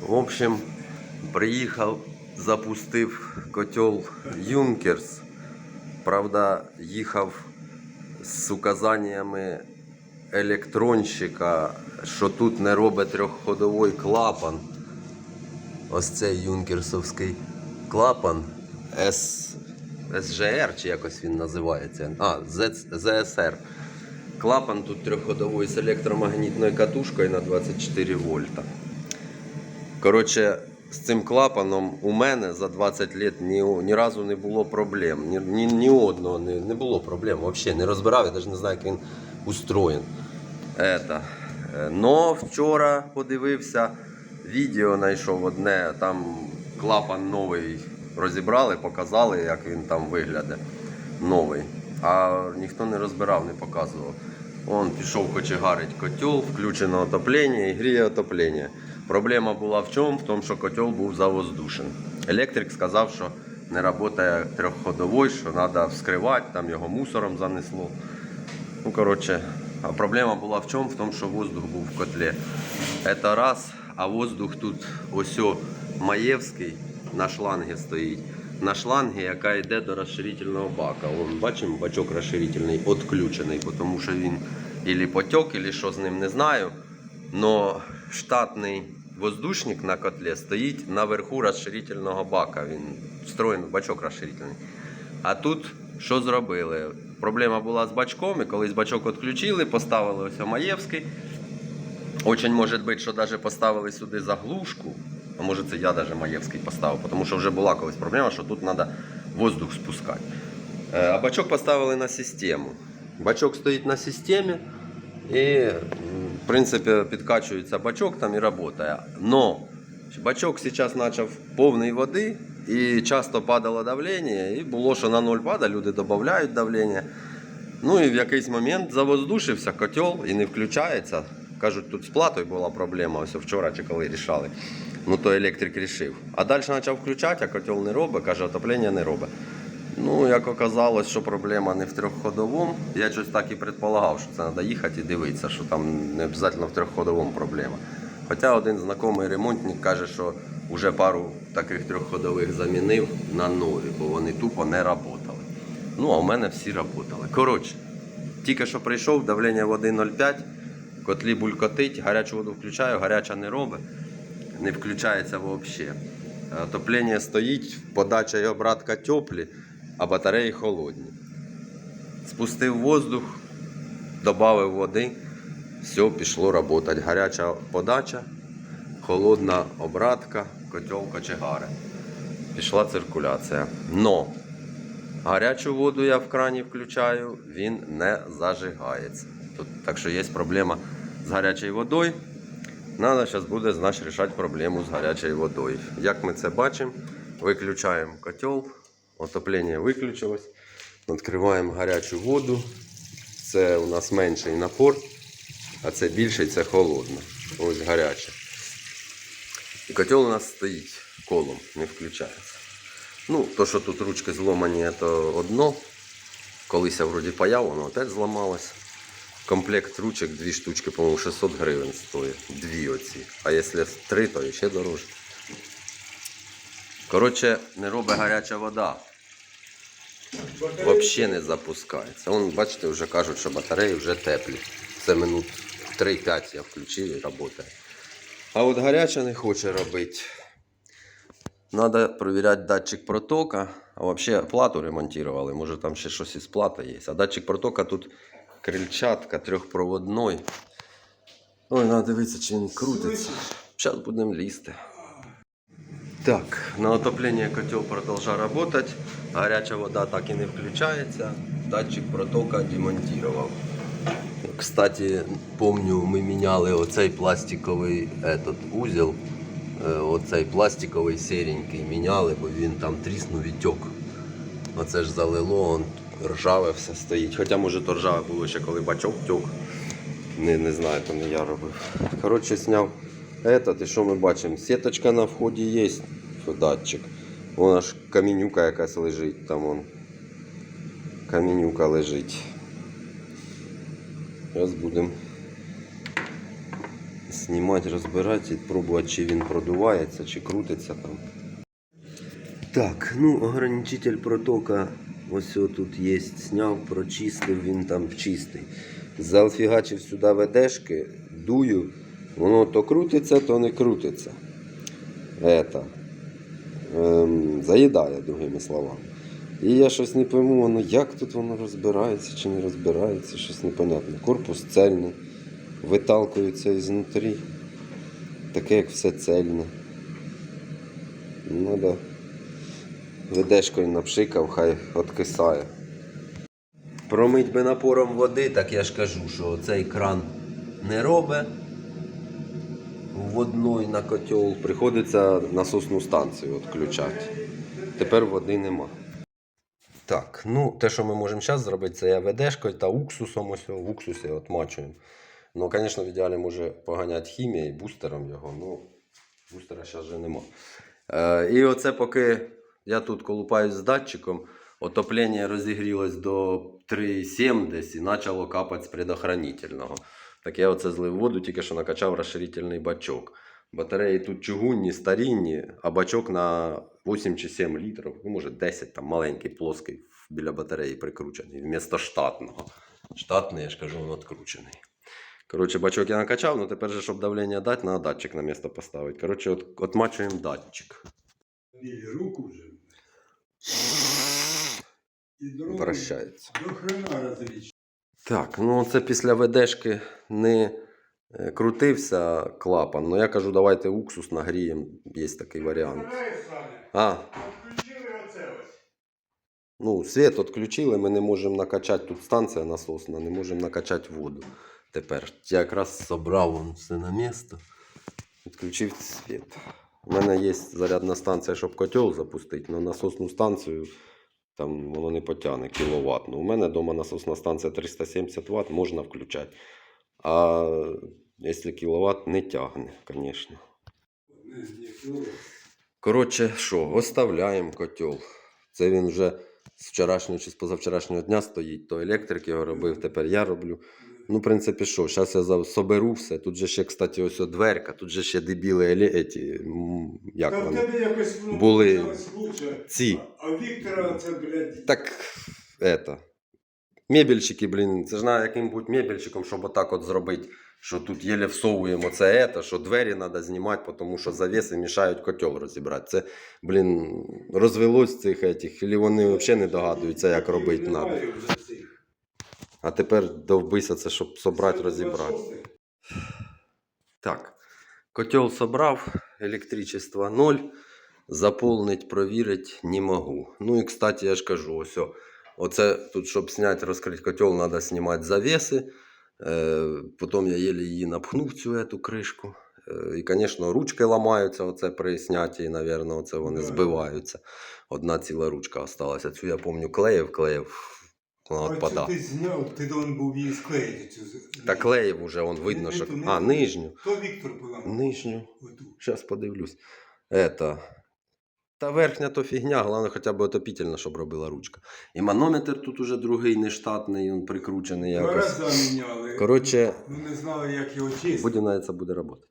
В общем, приїхав, запустив котел Юнкерс. Правда, їхав з указаннями електронщика, що тут не робить трьохходовий клапан. Ось цей юнкерсовський клапан С... СЖР, чи якось він називається. А, ЗСР. Клапан тут трьохходовий з електромагнітною катушкою на 24 вольта. Коротше, з цим клапаном у мене за 20 років ні, ні разу не було проблем. Ні, ні, ні одного не, не було проблем. Взагалі не розбирав, я навіть не знаю, як він устроєн. Это. Е, Но вчора подивився, відео знайшов одне, там клапан новий розібрали, показали, як він там виглядає. Новий. А ніхто не розбирав, не показував. Он пішов кочегарить котел, включено отоплення і гріє отоплення. Проблема була в чому? В тому, що котел був завоздушен. Електрик сказав, що не працює трьохходовий, що треба вскривати, там його мусором занесло. Ну, коротше, а проблема була в чому? В тому, що воздух був в котлі. Це раз, а воздух тут ось Маєвський на шлангі стоїть. На шлангі, яка йде до розширительного бака. Вон, бачимо, бачок розширительний відключений, тому що він ілі потік, ілі що з ним не знаю. Но штатний воздушник на котлі стоїть наверху розширительного бака. Він встроєний бачок розширительний. А тут що зробили? Проблема була з бачком, і колись бачок відключили, поставили ось Маєвський. Очень може бути, що навіть поставили сюди заглушку. А може це я навіть Маєвський поставив, тому що вже була колись проблема, що тут треба воздух спускати. Е, А бачок поставили на систему. Бачок стоїть на системі і, в принципі, підкачується бачок там і працює. Но бачок зараз почав повний води і часто падало давлення, і було, що на ноль падає, люди додають давлення. Ну і в якийсь момент завоздушився котел і не включається. Кажуть, тут з платою була проблема, ось вчора чи коли рішали. Ну то електрик рішив. А далі почав включати, а котел не робить, каже, отоплення не робить. Ну, як оказалось, що проблема не в трьохходовому. Я щось так і предполагав, що це треба їхати і дивитися, що там не обов'язково в трьохходовому проблема. Хоча один знайомий ремонтник каже, що вже пару таких трьохходових замінив на нові, бо вони тупо не працювали. Ну, а в мене всі працювали. Коротше, тільки що прийшов, давлення води 0,5, котлі булькотить, гарячу воду включаю, гаряча не робить, не включається взагалі. Отоплення стоїть, подача і обратка теплі, а батареї холодні. Спустив воздух, додав води, все, пішло працювати. Гаряча подача, холодна обратка, котел кочегари. Пішла циркуляція. Но Гарячу воду я в крані включаю, він не зажигається. Тут, так що є проблема з гарячою водою. Надо зараз буде значить, рішати проблему з гарячою водою. Як ми це бачимо, виключаємо котел, отоплення виключилось, відкриваємо гарячу воду. Це у нас менший напор, а це більший, це холодно. Ось гаряче. І котел у нас стоїть колом, не включається. Ну, то, що тут ручки зломані, це одно. Колись я вроді паяв, воно теж зламалось. Комплект ручок, дві штучки, по-моєму, 600 гривень стоїть. Дві оці. А якщо три, то ще дорожче. Коротше, не робить гаряча вода. Взагалі не запускається. Вон, бачите, вже кажуть, що батареї вже теплі. Це минут 3-5 я включив і працює. А от гаряча не хоче робити. Надо перевіряти датчик протока. А взагалі плату ремонтували. Може там ще щось із плати є. А датчик протока тут крильчатка трьохпроводной. Ой, треба дивитися, чи він крутиться. Зараз будемо лізти. Так, на отопление котел продолжал работать. Горячая вода так и не включается. Датчик протока демонтировал. Кстати, помню, ми міняли оцей пластиковий этот, узел. Е, Оцей пластиковий серенький міняли, бо він там тріснув тьок. Оце ж залило, он ржаве все стоїть. Хоча може то ржаве було ще коли бачок тьок. Не, не знаю, то не я робив. Коротше, зняв этот, і що ми бачимо? Сіточка на вході є, датчик. Вона ж камінюка якась лежить, там вон. Камінюка лежить. Зараз будемо знімати, розбирати і пробувати, чи він продувається, чи крутиться там. Так, ну ограничитель протока ось тут є. Сняв, прочистив, він там чистий. Залфігачив сюди ведешки, дую, воно то крутиться, то не крутиться. Это. Ем, заїдає, другими словами. І я щось не пойму, воно як тут воно розбирається чи не розбирається, щось непонятне. Корпус цельний, виталкується ізнутрі. Таке, як все цельне. Ну да. Ведешкою напшикав, хай откисає. Промить би напором води, так я ж кажу, що цей кран не робить. Водной на котел приходиться насосну станцію відключати. Тепер води нема. Так, ну те, що ми можемо зараз зробити, це я ведешкою та уксусом ось в уксусі отмачуємо. Ну, звісно, в ідеалі може поганяти хімією, бустером його, ну бустера зараз вже нема. Е, і оце поки я тут колупаюсь з датчиком, отоплення розігрілось до 3,7 десь і почало капати з предохранительного. Так я оце злив воду, тільки що накачав розширительний бачок. Батареї тут чугунні, старінні, а бачок на 8 чи 7 літрів, ну може 10, там маленький, плоский біля батареї прикручений, вмісто штатного. Штатний, я ж кажу, він відкручений. Коротше, бачок я накачав, ну тепер же, щоб давлення дати, треба датчик на місце поставити. Коротше, от, отмачуємо датчик. Руку вже. І дорогу Вращається. До хрена розріч. Так, ну це після ведешки не е, крутився клапан. Ну я кажу, давайте уксус нагріємо. Є такий варіант. А, ну, світ відключили, ми не можемо накачати. Тут станція насосна, не можемо накачати воду. Тепер я якраз вон все на місце. Відключив світ. У мене є зарядна станція, щоб котел запустити, але насосну станцію там воно не потягне кіловат. Ну, у мене вдома насосна станція 370 Вт, можна включати. А якщо кіловат, не тягне, звісно. Коротше, що, оставляємо котел. Це він вже з вчорашнього чи з позавчорашнього дня стоїть. То електрик його робив, тепер я роблю. Ну, в принципі, що, зараз я соберу все. Тут же ще, кстати, ось о дверка, тут же ще дебіли елі, еті, як Та в вони. тебе якось воно були почалось лучше. ці. А Віктора це, блядь, Так, это. Мебельщики, блін, це ж треба яким бути мебельщиком, щоб отак от зробити, що тут єле всовуємо це, ето, що двері треба знімати, тому що завіси мішають котел розібрати. Це, блін, розвелось цих етих, і вони взагалі не догадуються, як робити треба. немає вже цих. А тепер довбися це, щоб собрати, розібрати. Так, котел собрав, електричество 0, заполнить, провірить не можу. Ну і, кстати, я ж кажу, ось, оце тут, щоб зняти, розкрити котел, треба знімати завіси. Е, потім я єлі її напхнув цю эту кришку. Е, і, звісно, ручки ламаються оце при снятті, напевно, оце вони збиваються. Одна ціла ручка осталася. Цю я пам'ятаю, клеїв, клеїв, вона відпадала. ти зняв, ти должен був її склеїти. Цю... Та клеїв уже, он видно, що. А, нижню. То Віктор поламав. Нижню. Сейчас подивлюсь. Это. Та верхня то фігня, головне хоча б отопітельна, щоб робила ручка. І манометр тут уже другий нештатний, він прикручений якось. Коротше, Ну не знали, як його чистити. будемо це буде працювати.